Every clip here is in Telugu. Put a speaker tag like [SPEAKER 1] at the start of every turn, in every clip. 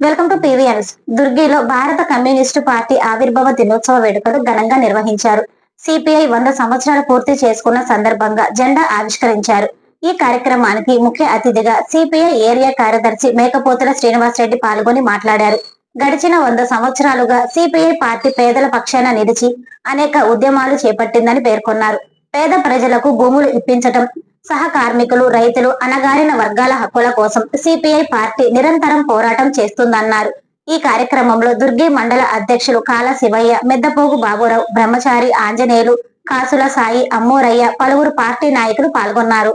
[SPEAKER 1] వెల్కమ్ టు పీవీఎన్స్ దుర్గిలో భారత కమ్యూనిస్టు పార్టీ ఆవిర్భావ దినోత్సవ వేడుకలు ఘనంగా నిర్వహించారు. సిపిఐ వంద సంవత్సరాలు పూర్తి చేసుకున్న సందర్భంగా జెండా ఆవిష్కరించారు. ఈ కార్యక్రమానికి ముఖ్య అతిథిగా సిపిఐ ఏరియా కార్యదర్శి మేకపోతుల శ్రీనివాసరెడ్డి పాల్గొని మాట్లాడారు. గడిచిన వంద సంవత్సరాలుగా సిపిఐ పార్టీ పేదల పక్షాన నిలిచి అనేక ఉద్యమాలు చేపట్టిందని పేర్కొన్నారు. పేద ప్రజలకు భూములు ఇప్పించటం సహ కార్మికులు రైతులు అణగారిన వర్గాల హక్కుల కోసం సిపిఐ పార్టీ నిరంతరం పోరాటం చేస్తుందన్నారు. ఈ కార్యక్రమంలో దుర్గి మండల అధ్యక్షులు కాల శివయ్య మెద్దపోగు బాబురావు బ్రహ్మచారి ఆంజనేయులు కాసుల సాయి అమ్మూరయ్య పలువురు పార్టీ నాయకులు పాల్గొన్నారు.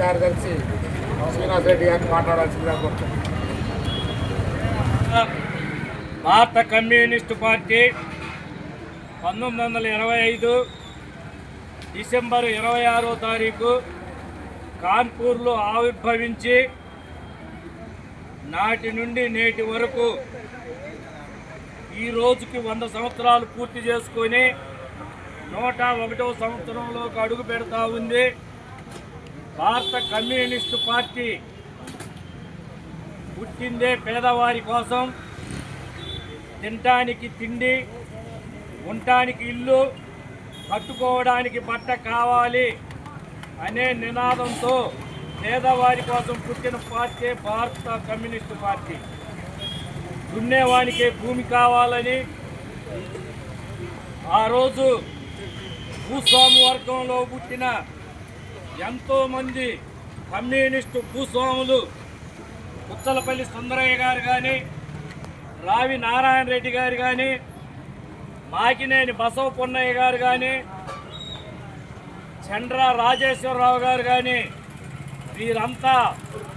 [SPEAKER 2] కార్యదర్శి శ్రీనివాస్ రెడ్డి గారిని మాట్లాడాల్సిందిగా కోరుతున్నాను
[SPEAKER 3] భారత కమ్యూనిస్టు పార్టీ పంతొమ్మిది వందల ఇరవై ఐదు డిసెంబర్ ఇరవై ఆరో తారీఖు కాన్పూర్లో ఆవిర్భవించి నాటి నుండి నేటి వరకు ఈ రోజుకి వంద సంవత్సరాలు పూర్తి చేసుకొని నూట ఒకటో సంవత్సరంలోకి అడుగు పెడతా ఉంది. భారత కమ్యూనిస్టు పార్టీ పుట్టిందే పేదవారి కోసం. తినటానికి తిండి ఉండటానికి ఇల్లు కట్టుకోవడానికి బట్ట కావాలి అనే నినాదంతో పేదవారి కోసం పుట్టిన పార్టీ భారత కమ్యూనిస్టు పార్టీ. దున్నేవానికే భూమి కావాలని ఆ రోజు భూస్వామి వర్గంలో పుట్టిన ఎంతోమంది కమ్యూనిస్టు భూస్వాములు ఉచ్చలపల్లి సుందరయ్య గారు కానీ రావి నారాయణ రెడ్డి గారు కానీ మాకినేని బసవ పొన్నయ్య గారు కానీ చండ్ర రాజేశ్వరరావు గారు కానీ వీరంతా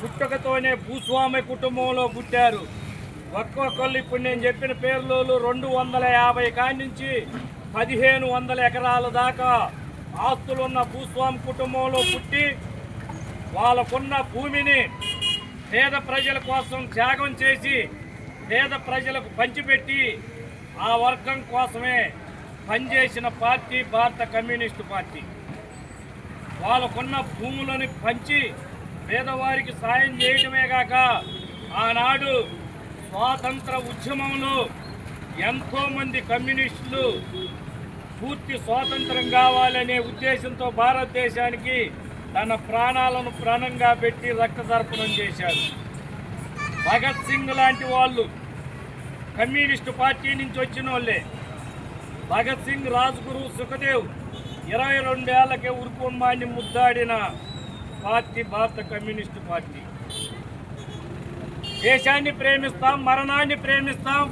[SPEAKER 3] పుట్టుకతోనే భూస్వామి కుటుంబంలో పుట్టారు. ఒక్కొక్కళ్ళు ఇప్పుడు నేను చెప్పిన పేర్లు రెండు వందల యాభై కాడి నుంచి పదిహేను వందల ఎకరాల దాకా ఆస్తులున్న భూస్వామి కుటుంబంలో పుట్టి వాళ్ళకున్న భూమిని పేద ప్రజల కోసం త్యాగం చేసి పేద ప్రజలకు పంచిపెట్టి ఆ వర్గం కోసమే పనిచేసిన పార్టీ భారత కమ్యూనిస్టు పార్టీ. వాళ్ళకున్న భూములను పంచి పేదవారికి సాయం చేయటమే కాక ఆనాడు స్వాతంత్ర ఉద్యమంలో ఎంతోమంది కమ్యూనిస్టులు పూర్తి స్వాతంత్రం కావాలనే ఉద్దేశంతో భారతదేశానికి తన ప్రాణాలను ప్రాణంగా పెట్టి రక్తదర్పణం చేశారు. భగత్ సింగ్ లాంటి వాళ్ళు కమ్యూనిస్టు పార్టీ నుంచి వచ్చిన వాళ్ళే భగత్ సింగ్ రాజ్గురు సుఖదేవ్ ఇరవై రెండేళ్ళకే ఉరుకుమ్మాన్ని ముద్దాడిన పార్టీ భారత కమ్యూనిస్టు పార్టీ. దేశాన్ని ప్రేమిస్తాం మరణాన్ని ప్రేమిస్తాం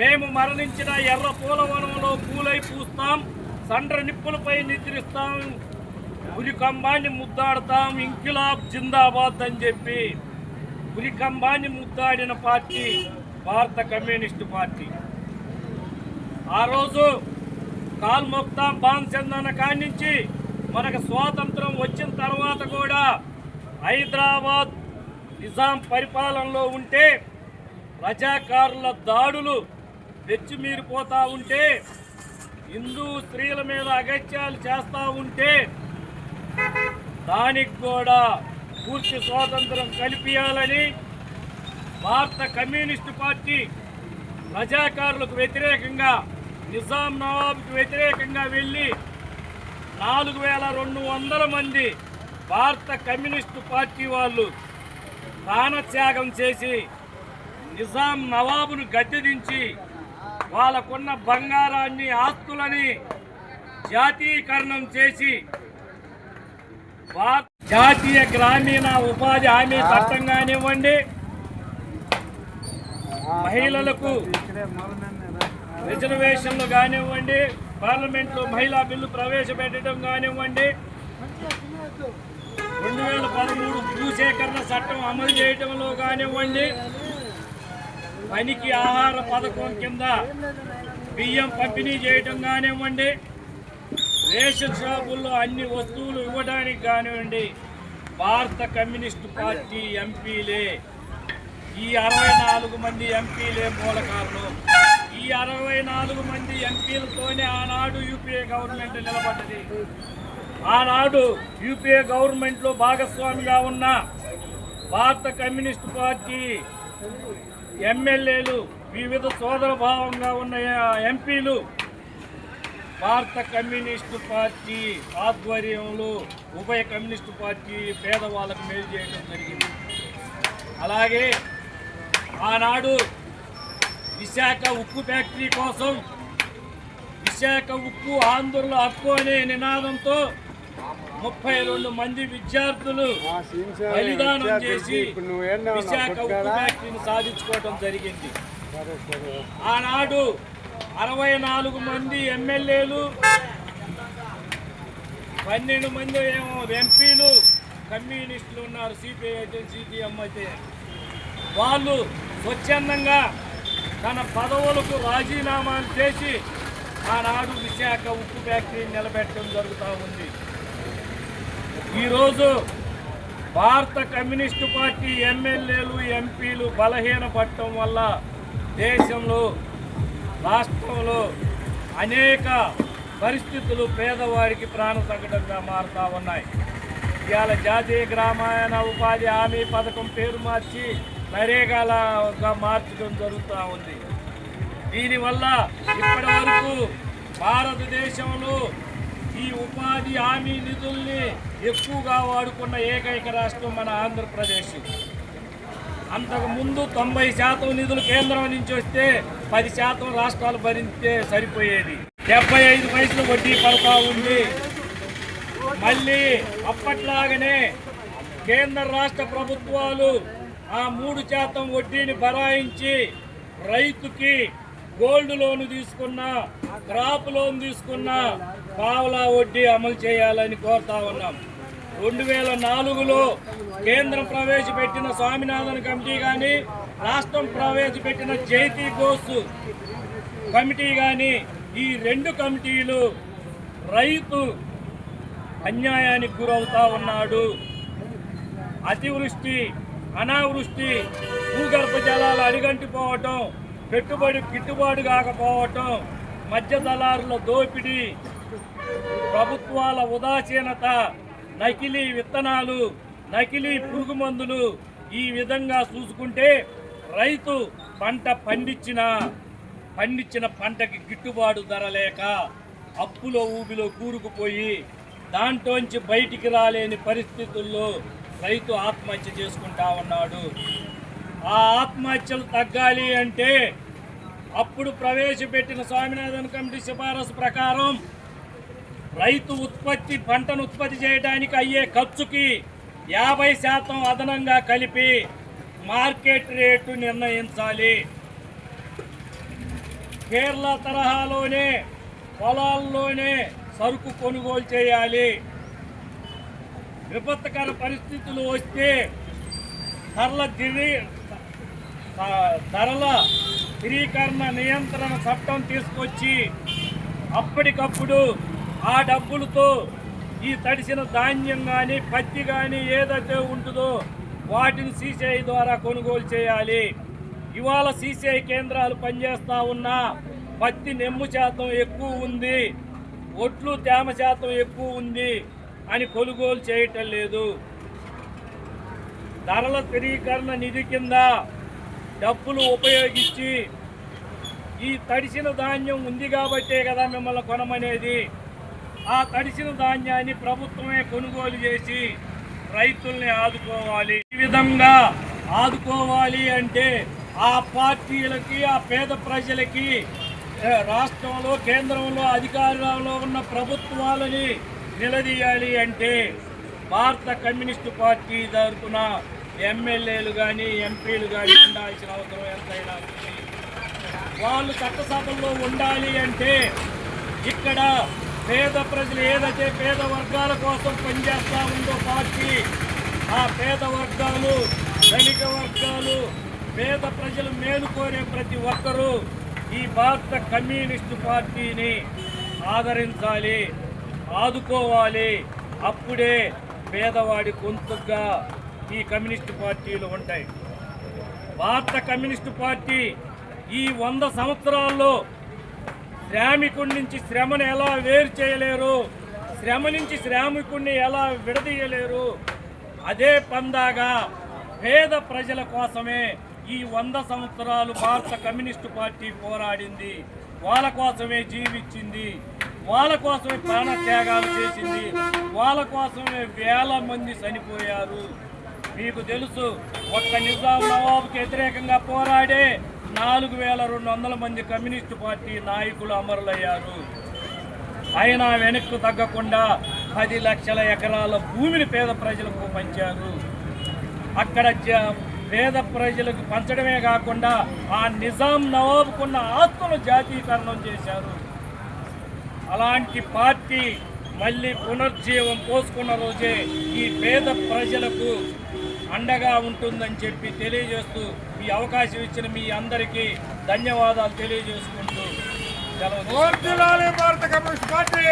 [SPEAKER 3] మేము మరణించిన ఎర్ర పూలవనంలో పూలై పూస్తాం సండ్ర నిప్పులపై నిద్రిస్తాం ఉరికంబాన్ని ముద్దాడతాం ఇంకిలాబ్ జిందాబాద్ అని చెప్పి ఉరికంబాన్ని ముద్దాడిన పార్టీ భారత కమ్యూనిస్టు పార్టీ. ఆ రోజు కాల్ మొక్తాం బాన్ నుంచి మనకు స్వాతంత్రం వచ్చిన తర్వాత కూడా హైదరాబాద్ నిజాం పరిపాలనలో ఉంటే రజాకారుల దాడులు తెచ్చిమీరిపోతూ ఉంటే హిందూ స్త్రీల మీద అగత్యాలు చేస్తూ ఉంటే దానికి కూడా పూర్తి స్వాతంత్రం కల్పించాలని భారత కమ్యూనిస్టు పార్టీ రజాకారులకు వ్యతిరేకంగా నిజాం నవాబ్కి వ్యతిరేకంగా వెళ్ళి నాలుగు వేల రెండు వందల మంది భారత కమ్యూనిస్టు పార్టీ వాళ్ళు ప్రాణత్యాగం చేసి నిజాం నవాబును గద్దెదించి వాళ్ళకున్న బంగారాన్ని ఆస్తులని జాతీయకరణం చేసి జాతీయ గ్రామీణ ఉపాధి హామీ చట్టం కానివ్వండి మహిళలకు రిజర్వేషన్లు కానివ్వండి పార్లమెంట్లో మహిళా బిల్లు ప్రవేశపెట్టడం కానివ్వండి. రెండు వేల పదమూడు భూసేకరణ చట్టం అమలు చేయడంలో కానివ్వండి. పనికి ఆహార పథకం కింద బియ్యం పంపిణీ చేయటం కానివ్వండి. రేషన్ షాపుల్లో అన్ని వస్తువులు ఇవ్వడానికి కానివ్వండి భారత కమ్యూనిస్టు పార్టీ ఎంపీలే. ఈ అరవై నాలుగు మంది ఎంపీలే మూల కారణం. ఈ అరవై నాలుగు మంది ఎంపీలతోనే ఆనాడు యూపీఏ గవర్నమెంట్ నిలబడ్డది. ఆనాడు యూపీఏ గవర్నమెంట్లో భాగస్వామిగా ఉన్న భారత కమ్యూనిస్ట్ పార్టీ ఎమ్మెల్యేలు వివిధ సోదర భావంగా ఉన్న ఎంపీలు భారత కమ్యూనిస్టు పార్టీ ఆధ్వర్యంలో ఉభయ కమ్యూనిస్టు పార్టీ పేదవాళ్ళకు మేలు చేయడం జరిగింది. అలాగే ఆనాడు విశాఖ ఉక్కు ఫ్యాక్టరీ కోసం విశాఖ ఉక్కు ఆంధ్రుల హక్కు అనే నినాదంతో ముప్పై రెండు మంది విద్యార్థులు బలిదానం చేసి విశాఖ ఉక్కు ఫ్యాక్టరీని సాధించుకోవడం జరిగింది. ఆనాడు అరవై నాలుగు మంది ఎమ్మెల్యేలు పన్నెండు మంది ఏమో ఎంపీలు కమ్యూనిస్టులు ఉన్నారు సిపిఐ అయితే సిపిఎం అయితే. వాళ్ళు స్వచ్ఛందంగా తన పదవులకు రాజీనామాలు చేసి ఆనాడు విశాఖ ఉక్కు ఫ్యాక్టరీ నిలబెట్టడం జరుగుతూ ఉంది. ఈరోజు భారత కమ్యూనిస్టు పార్టీ ఎమ్మెల్యేలు ఎంపీలు బలహీనపడటం వల్ల దేశంలో రాష్ట్రంలో అనేక పరిస్థితులు పేదవారికి ప్రాణ సంకటంగా మారుతూ ఉన్నాయి. ఇవాళ జాతీయ గ్రామీణ ఉపాధి హామీ పథకం పేరు మార్చి నరేగాలగా మార్చడం జరుగుతూ ఉంది. దీనివల్ల ఇప్పటి వరకు భారతదేశంలో ఈ ఉపాధి హామీ నిధుల్ని ఎక్కువగా వాడుకున్న ఏకైక రాష్ట్రం మన ఆంధ్రప్రదేశ్. అంతకు ముందు తొంభై శాతం నిధులు కేంద్రం నుంచి వస్తే పది శాతం రాష్ట్రాలు భరిస్తే సరిపోయేది. డెబ్బై ఐదు పైసలు వడ్డీ పడతా ఉంది. మళ్ళీ అప్పట్లాగనే కేంద్ర రాష్ట్ర ప్రభుత్వాలు ఆ మూడు శాతం వడ్డీని బరాయించి రైతుకి గోల్డ్ లోన్ తీసుకున్న క్రాప్ లోన్ తీసుకున్న పావలా వడ్డీ అమలు చేయాలని కోరుతా ఉన్నాం. రెండు వేల నాలుగులో కేంద్రం ప్రవేశపెట్టిన స్వామినాథన్ కమిటీ కానీ రాష్ట్రం ప్రవేశపెట్టిన జైతీ ఘోష్ కమిటీ కానీ ఈ రెండు కమిటీలు రైతు అన్యాయానికి గురవుతా ఉన్నాడు. అతివృష్టి అనావృష్టి భూగర్భ జలాలు అడిగంటిపోవటం పెట్టుబడి గిట్టుబాటు కాకపోవటం మధ్య దళారుల దోపిడీ ప్రభుత్వాల ఉదాసీనత నకిలీ విత్తనాలు నకిలీ పురుగు మందులు ఈ విధంగా చూసుకుంటే రైతు పంట పండించిన పండించిన పంటకి గిట్టుబాటు ధర లేక అప్పులో ఊబిలో కూరుకుపోయి దాంట్లోంచి బయటికి రాలేని పరిస్థితుల్లో రైతు ఆత్మహత్య చేసుకుంటా ఉన్నాడు. ఆ ఆత్మహత్యలు తగ్గాలి అంటే అప్పుడు ప్రవేశపెట్టిన స్వామినాథన్ కమిటీ సిఫారసు ప్రకారం రైతు ఉత్పత్తి పంటను ఉత్పత్తి చేయడానికి అయ్యే ఖర్చుకి యాభై శాతం అదనంగా కలిపి మార్కెట్ రేటు నిర్ణయించాలి. కేరళ తరహాలోనే పొలాల్లోనే సరుకు కొనుగోలు చేయాలి. విపత్కర పరిస్థితులు వస్తే ధరల దివి ధరల స్థిరీకరణ నియంత్రణ చట్టం తీసుకొచ్చి అప్పటికప్పుడు ఆ డబ్బులతో ఈ తడిసిన ధాన్యం కానీ పత్తి కానీ ఏదైతే ఉంటుందో వాటిని సీసీఐ ద్వారా కొనుగోలు చేయాలి. ఇవాళ సీసీఐ కేంద్రాలు పనిచేస్తా ఉన్నా పత్తి నెమ్ము శాతం ఎక్కువ ఉంది ఒట్లు తేమ శాతం ఎక్కువ ఉంది అని కొనుగోలు చేయటం లేదు. ధరల స్థిరీకరణ నిధి కింద డబ్బులు ఉపయోగించి ఈ తడిసిన ధాన్యం ఉంది కాబట్టే కదా మిమ్మల్ని కొనమనేది. ఆ తడిసిన ధాన్యాన్ని ప్రభుత్వమే కొనుగోలు చేసి రైతుల్ని ఆదుకోవాలి. ఈ విధంగా ఆదుకోవాలి అంటే ఆ పార్టీలకి ఆ పేద ప్రజలకి రాష్ట్రంలో కేంద్రంలో అధికారంలో ఉన్న ప్రభుత్వాలని నిలదీయాలి అంటే భారత కమ్యూనిస్టు పార్టీ తరఫున ఎమ్మెల్యేలు కానీ ఎంపీలు కానీ ఉండాల్సిన అవసరం ఎంతైనా వాళ్ళు చట్టసభల్లో ఉండాలి అంటే ఇక్కడ పేద ప్రజలు ఏదైతే పేద వర్గాల కోసం పనిచేస్తా ఉందో పార్టీ ఆ పేద వర్గాలు ధనిక వర్గాలు పేద ప్రజలు మేలు కోరే ప్రతి ఒక్కరూ ఈ భారత కమ్యూనిస్టు పార్టీని ఆదరించాలి ఆదుకోవాలి. అప్పుడే పేదవాడి గొంతుగా ఈ కమ్యూనిస్టు పార్టీలు ఉంటాయి. భారత కమ్యూనిస్టు పార్టీ ఈ వంద సంవత్సరాల్లో శ్రామికుడి నుంచి శ్రమను ఎలా వేరు చేయలేరు? శ్రమ నుంచి శ్రామికుడిని ఎలా విడదీయలేరు? అదే పందాగా పేద ప్రజల కోసమే ఈ వంద సంవత్సరాలు భారత కమ్యూనిస్టు పార్టీ పోరాడింది. వాళ్ళ కోసమే జీవించింది. వాళ్ళ కోసమే ప్రాణ త్యాగాలు చేసింది. వాళ్ళ కోసమే వేల మంది చనిపోయారు. మీకు తెలుసు ఒక్క నిజాం నవాబుకి వ్యతిరేకంగా పోరాడే నాలుగు వేల రెండు వందల మంది కమ్యూనిస్టు పార్టీ నాయకులు అమరులయ్యారు. అయినా వెనక్కు తగ్గకుండా పది లక్షల ఎకరాల భూమిని పేద ప్రజలకు పంచారు. అక్కడ జ- పేద ప్రజలకు పంచడమే కాకుండా ఆ నిజాం నవాబుకున్న ఆస్తులు జాతీయకరణం చేశారు. అలాంటి పార్టీ మళ్ళీ పునర్జీవం పోసుకున్న రోజే ఈ పేద ప్రజలకు అండగా ఉంటుందని చెప్పి తెలియజేస్తూ ఈ అవకాశం ఇచ్చిన మీ అందరికీ ధన్యవాదాలు తెలియజేసుకుంటూ
[SPEAKER 2] Bharata Communist Party!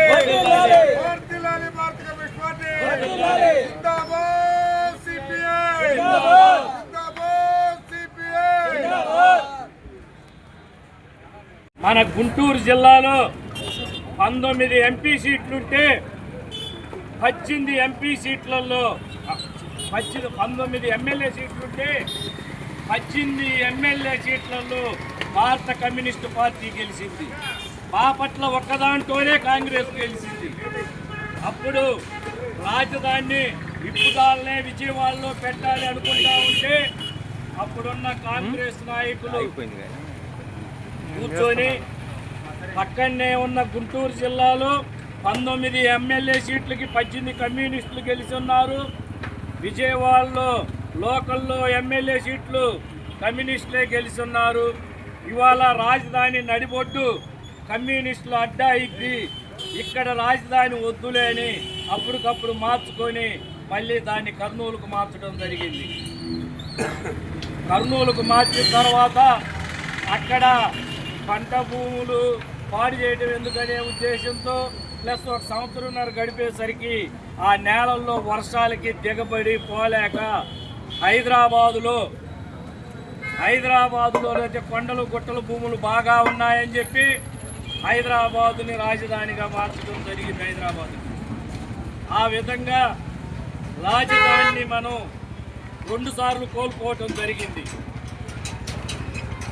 [SPEAKER 2] Bharata Communist Party!
[SPEAKER 3] మన గుంటూరు జిల్లాలో పంతొమ్మిది ఎంపీ సీట్లుంటే పద్దెనిమిది ఎంపీ సీట్లలో పద్దెనిమిది పంతొమ్మిది ఎమ్మెల్యే సీట్లుంటే పద్దెనిమిది ఎమ్మెల్యే సీట్లలో భారత కమ్యూనిస్టు పార్టీ గెలిచింది. బాపట్ల ఒక్కదాంట్లోనే కాంగ్రెస్ గెలిచింది. అప్పుడు రాజధానిని విప్పుదాలనే విజయవాడలో పెట్టాలి అనుకుంటా ఉంటే అప్పుడున్న కాంగ్రెస్ నాయకులు కూర్చొని పక్కనే ఉన్న గుంటూరు జిల్లాలో పంతొమ్మిది ఎమ్మెల్యే సీట్లకి పద్దెనిమిది కమ్యూనిస్టులు గెలిచి ఉన్నారు. విజయవాడలో లోకల్లో ఎమ్మెల్యే సీట్లు కమ్యూనిస్టులే గెలుస్తున్నారు. ఇవాళ రాజధాని నడిబొడ్డు కమ్యూనిస్టులు అడ్డా ఇద్ది ఇక్కడ రాజధాని వద్దులే అని అప్పటికప్పుడు మార్చుకొని మళ్ళీ దాన్ని కర్నూలుకు మార్చడం జరిగింది. కర్నూలుకు మార్చిన తర్వాత అక్కడ పంట భూములు పాడు చేయడం ఎందుకనే ఉద్దేశంతో ప్లస్ ఒక సంవత్సరంన్నర గడిపేసరికి ఆ నేలల్లో వర్షాలకి దిగబడి పోలేక హైదరాబాదులో హైదరాబాదులో అయితే కొండలు గుట్టలు భూములు బాగా ఉన్నాయని చెప్పి హైదరాబాదుని రాజధానిగా మార్చడం జరిగింది హైదరాబాద్. ఆ విధంగా రాజధానిని మనం రెండు సార్లు కోల్పోవటం జరిగింది.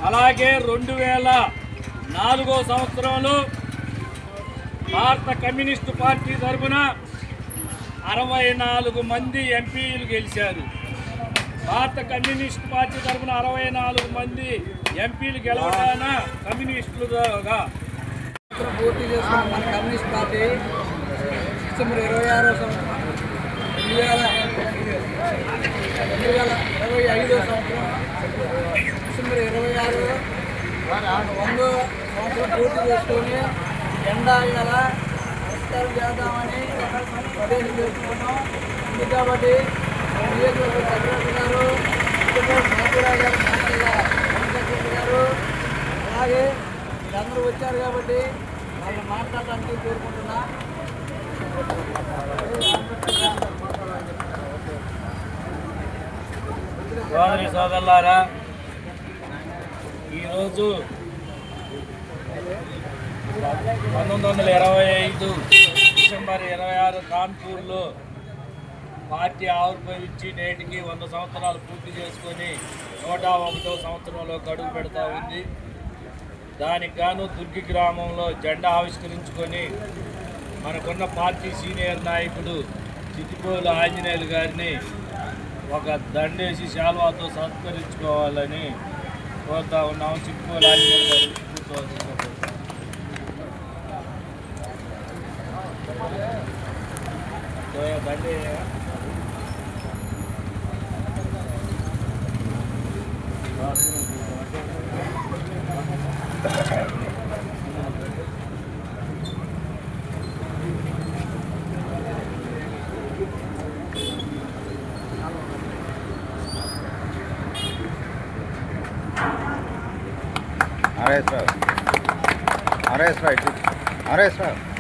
[SPEAKER 3] అలాగే రెండు వేల నాలుగో సంవత్సరంలో భారత కమ్యూనిస్టు పార్టీ తరఫున అరవై నాలుగు మంది ఎంపీలు గెలిచారు. భారత కమ్యూనిస్ట్ పార్టీ తరఫున అరవై నాలుగు మంది ఎంపీలు గెలవటాన కమ్యూనిస్టులుగా.
[SPEAKER 4] పోటీ చేస్తున్న మన కమ్యూనిస్ట్ పార్టీ డిసెంబర్ ఇరవై ఆరో సంవత్సరం రెండు వేల రెండు వేల ఇరవై ఐదో సంవత్సరం డిసెంబర్ ఇరవై ఆరు వందో సంవత్సరం పూర్తి చేసుకొని ఎండా గల చేద్దామని ప్రదేశం చేసుకున్నాం కాబట్టి నియోజకవర్గ సెక్రటరీ గారు అలాగే అందరూ వచ్చారు కాబట్టి వాళ్ళు మాట్లాడడానికి కోరుకుంటున్నా
[SPEAKER 3] సోదరి సోదరులారా ఈరోజు పంతొమ్మిది వందల ఇరవై ఐదు డిసెంబర్ ఇరవై ఆరు కాన్పూర్లో పార్టీ ఆవిర్భవించి నేటికి వంద సంవత్సరాలు పూర్తి చేసుకొని నూట ఒకటో సంవత్సరంలో గడువు పెడతా ఉంది. దానికి గాను దుర్గి గ్రామంలో జెండా ఆవిష్కరించుకొని మనకున్న పార్టీ సీనియర్ నాయకుడు చితిపోలు ఆంజనేయులు గారిని ఒక దండేసి శాల్వాతో సత్కరించుకోవాలని కోరుతా ఉన్నాం Chittukolu Anjaneyulu garu Dande
[SPEAKER 5] RS Rao RS Rao RS Rao